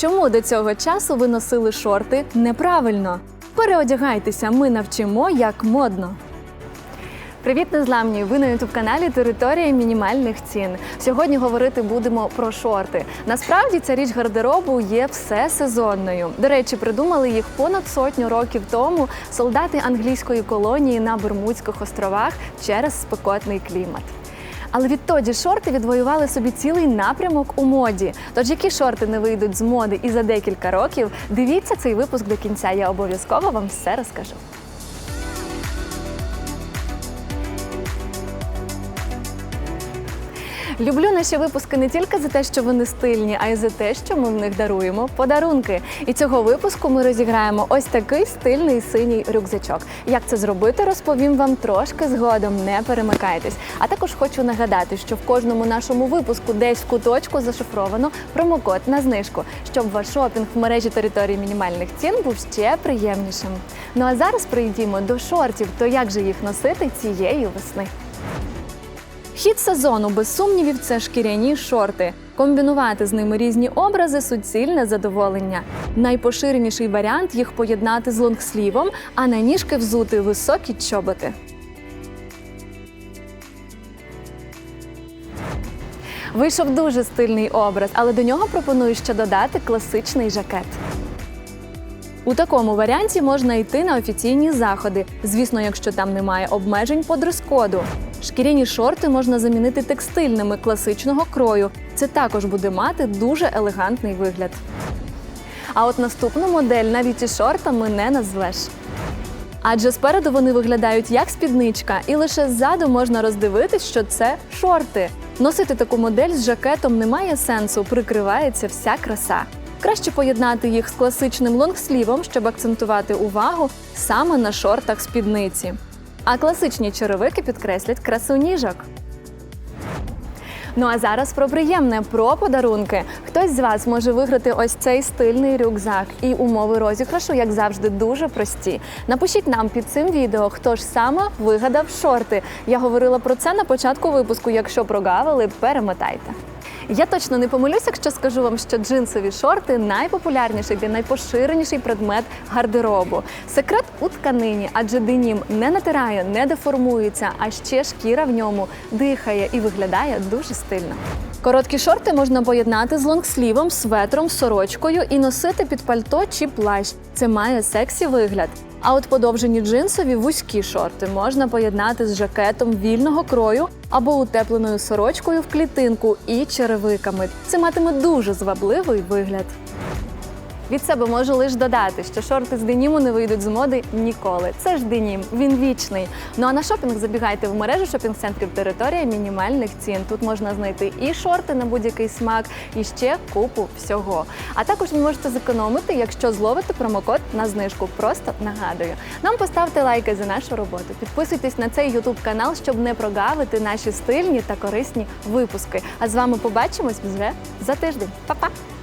Чому до цього часу ви носили шорти неправильно? Переодягайтеся, ми навчимо, як модно. Привіт, незламні! Ви на ютуб каналі Територія мінімальних цін. Сьогодні говорити будемо про шорти. Насправді ця річ гардеробу є всесезонною. До речі, придумали їх понад сотню років тому солдати англійської колонії на Бермудських островах через спекотний клімат. Але відтоді шорти відвоювали собі цілий напрямок у моді. Тож які шорти не вийдуть з моди і за декілька років, дивіться цей випуск до кінця. Я обов'язково вам все розкажу. Люблю наші випуски не тільки за те, що вони стильні, а й за те, що ми в них даруємо подарунки. І цього випуску ми розіграємо ось такий стильний синій рюкзачок. Як це зробити, розповім вам трошки згодом. Не перемикайтесь. А також хочу нагадати, що в кожному нашому випуску десь в куточку зашифровано промокод на знижку, щоб ваш шопінг в мережі території мінімальних цін був ще приємнішим. Ну а зараз прийдімо до шортів. То як же їх носити цієї весни? Хід сезону, без сумнівів, це шкіряні шорти. Комбінувати з ними різні образи суцільне задоволення. Найпоширеніший варіант їх поєднати з лонгслівом, а на ніжки взути високі чоботи. Вийшов дуже стильний образ, але до нього пропоную ще додати класичний жакет. У такому варіанті можна йти на офіційні заходи, звісно, якщо там немає обмежень по дрес-коду. Шкіряні шорти можна замінити текстильними класичного крою. Це також буде мати дуже елегантний вигляд. А от наступну модель навіть і шортами не назвеш. Адже спереду вони виглядають як спідничка, і лише ззаду можна роздивитись, що це шорти. Носити таку модель з жакетом немає сенсу, прикривається вся краса. Краще поєднати їх з класичним лонгслівом, щоб акцентувати увагу саме на шортах спідниці. А класичні черевики підкреслять красу ніжок. Ну а зараз про приємне, про подарунки. Хтось з вас може виграти ось цей стильний рюкзак. І умови розіграшу, як завжди, дуже прості. Напишіть нам під цим відео, хто ж саме вигадав шорти. Я говорила про це на початку випуску. Якщо прогавили, перемотайте. Я точно не помилюся, якщо скажу вам, що джинсові шорти найпопулярніший та найпоширеніший предмет гардеробу. Секрет у тканині, адже денім не натирає, не деформується, а ще шкіра в ньому дихає і виглядає дуже стильно. Короткі шорти можна поєднати з лонгслівом, светром, сорочкою і носити під пальто чи плащ. Це має сексі вигляд. А от подовжені джинсові вузькі шорти можна поєднати з жакетом вільного крою або утепленою сорочкою в клітинку і черевиками. Це матиме дуже звабливий вигляд. Від себе можу лише додати, що шорти з деніму не вийдуть з моди ніколи. Це ж денім, він вічний. Ну а на шопінг забігайте в мережу шопінг-центрів територія мінімальних цін. Тут можна знайти і шорти на будь-який смак, і ще купу всього. А також ви можете зекономити, якщо зловите промокод на знижку. Просто нагадую. Нам поставте лайки за нашу роботу. Підписуйтесь на цей ютуб канал, щоб не прогавити наші стильні та корисні випуски. А з вами побачимось вже за тиждень. Па-па!